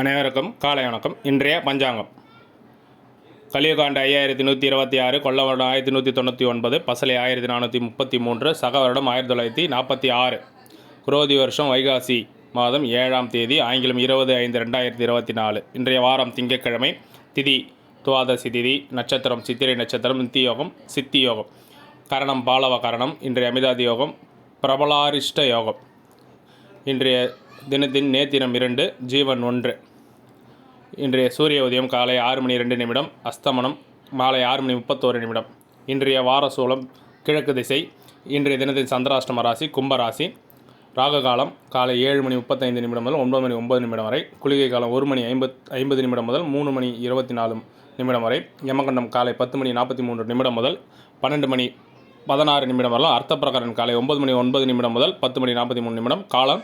அனைவருக்கும் காலை வணக்கம். இன்றைய பஞ்சாங்கம். கலியுகாண்டு ஐயாயிரத்தி நூற்றி இருபத்தி ஆறு கொள்ள வருடம் ஆயிரத்தி நூற்றி தொண்ணூற்றி ஒன்பது பசலை ஆயிரத்தி நானூற்றி முப்பத்தி மூன்று சக வருடம் ஆயிரத்தி தொள்ளாயிரத்தி நாற்பத்தி ஆறு. குரோதி வருஷம் வைகாசி மாதம் ஏழாம் தேதி ஆங்கிலம் இருபது ஐந்து ரெண்டாயிரத்தி இருபத்தி நாலு. இன்றைய வாரம் திங்கட்கிழமை திதி துவாதசி திதி நட்சத்திரம் சித்திரை நட்சத்திரம் நித்தி யோகம் சித்தி யோகம். கரணம் பாலவ கரணம் இன்றைய அமிதாதி யோகம் பிரபலாரிஷ்ட யோகம். இன்றைய தினத்தின் நேத்திரம் இரண்டு ஜீவன் ஒன்று. இன்றைய சூரிய உதயம் காலை ஆறு மணி ரெண்டு நிமிடம் அஸ்தமனம் மாலை ஆறு மணி முப்பத்தோரு நிமிடம். இன்றைய வார சூலம் கிழக்கு திசை இன்றைய தினத்தின் சந்திராஷ்டம ராசி கும்பராசி ராக காலம் காலை ஏழு மணி முப்பத்தைந்து நிமிடம் முதல் ஒன்பது மணி ஒன்பது நிமிடம் வரை குளிகை காலம் ஒரு மணி ஐம்பத் ஐம்பது நிமிடம் முதல் மூணு மணி இருபத்தி நாலு நிமிடம் வரை யமகண்டம் காலை பத்து மணி நாற்பத்தி மூன்று நிமிடம் முதல் பன்னெண்டு மணி பதினாறு நிமிடம் வரலாம். அர்த்த காலை ஒன்பது மணி ஒன்பது நிமிடம் முதல் பத்து மணி நாற்பத்தி மூணு நிமிடம். காலம்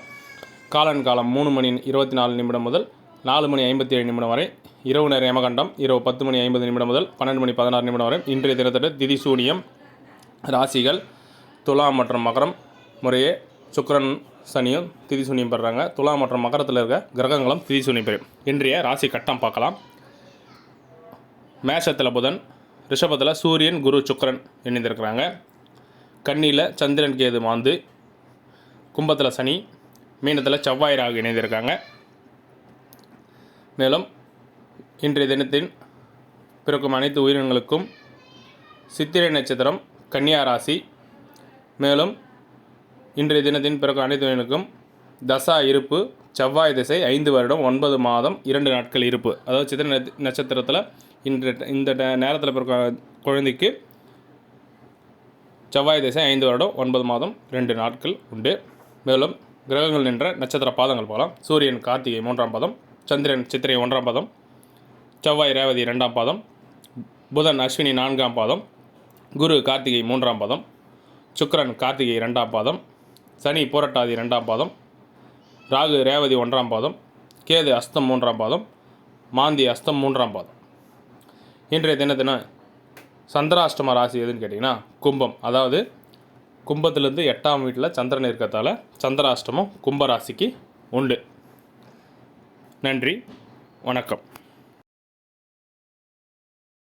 காலன் காலம் மூணு மணி இருபத்தி நாலு நிமிடம் முதல் நாலு மணி ஐம்பத்தி ஏழு நிமிடம் வரை இரவு நேர யமகண்டம் இரவு பத்து மணி ஐம்பது நிமிடம் முதல் பன்னெண்டு மணி பதினாறு நிமிடம் வரை இன்றைய தினத்தோட திதி சூனியம் ராசிகள் துலாம் மற்றும் மகரம் முறையே சுக்கரன் சனியும் திதி சூனியம் பெறுறாங்க. துலாம் மற்றும் மகரத்தில் இருக்க கிரகங்களும் திதி சூனியம் பெறும். இன்றைய ராசி கட்டம் பார்க்கலாம். மேஷத்தில் புதன் ரிஷபத்தில் சூரியன் குரு சுக்கரன் இணைந்திருக்கிறாங்க. கன்னியில் சந்திரன் கேது மாந்து. கும்பத்தில் சனி மீனத்தில் செவ்வாய் ராகு இணைந்திருக்காங்க. மேலும் இன்றைய தினத்தின் பிறக்கும் அனைத்து உயிரினங்களுக்கும் சித்திரை நட்சத்திரம் கன்னியா ராசி. மேலும் இன்றைய தினத்தின் பிறக்கும் அனைத்து உயிரினங்களுக்கும் தசா இருப்பு செவ்வாய் திசை ஐந்து வருடம் ஒன்பது மாதம் இரண்டு நாட்கள் இருப்பு. அதாவது சித்திரை நட்சத்திரத்தில் இன்று இந்த ட- நேரத்தில் பிறக்க குழந்தைக்கு செவ்வாய் திசை ஐந்து வருடம் ஒன்பது மாதம் ரெண்டு நாட்கள் உண்டு. மேலும் கிரகங்கள் நின்ற நட்சத்திர பாதங்கள் போகலாம் சூரியன் கார்த்திகை மூன்றாம் பாதம் சந்திரன் சித்திரை ஒன்றாம் பாதம் செவ்வாய் ரேவதி ரெண்டாம் பாதம் புதன் அஸ்வினி நான்காம் பாதம் குரு கார்த்திகை மூன்றாம் பாதம் சுக்கரன் கார்த்திகை ரெண்டாம் பாதம் சனி பூரட்டாதி ரெண்டாம் பாதம் ராகு ரேவதி ஒன்றாம் பாதம் கேது அஸ்தம் மூன்றாம் பாதம் மாந்தி அஸ்தம் மூன்றாம் பாதம். இன்றைய தினத்தின சந்திராஷ்டம ராசி எதுன்னு கேட்டிங்கன்னா கும்பம். அதாவது கும்பத்திலேருந்து எட்டாம் வீட்டில் சந்திரன் இருக்கிறதால சந்திராஷ்டமம் கும்பராசிக்கு உண்டு. நன்றி வணக்கம்.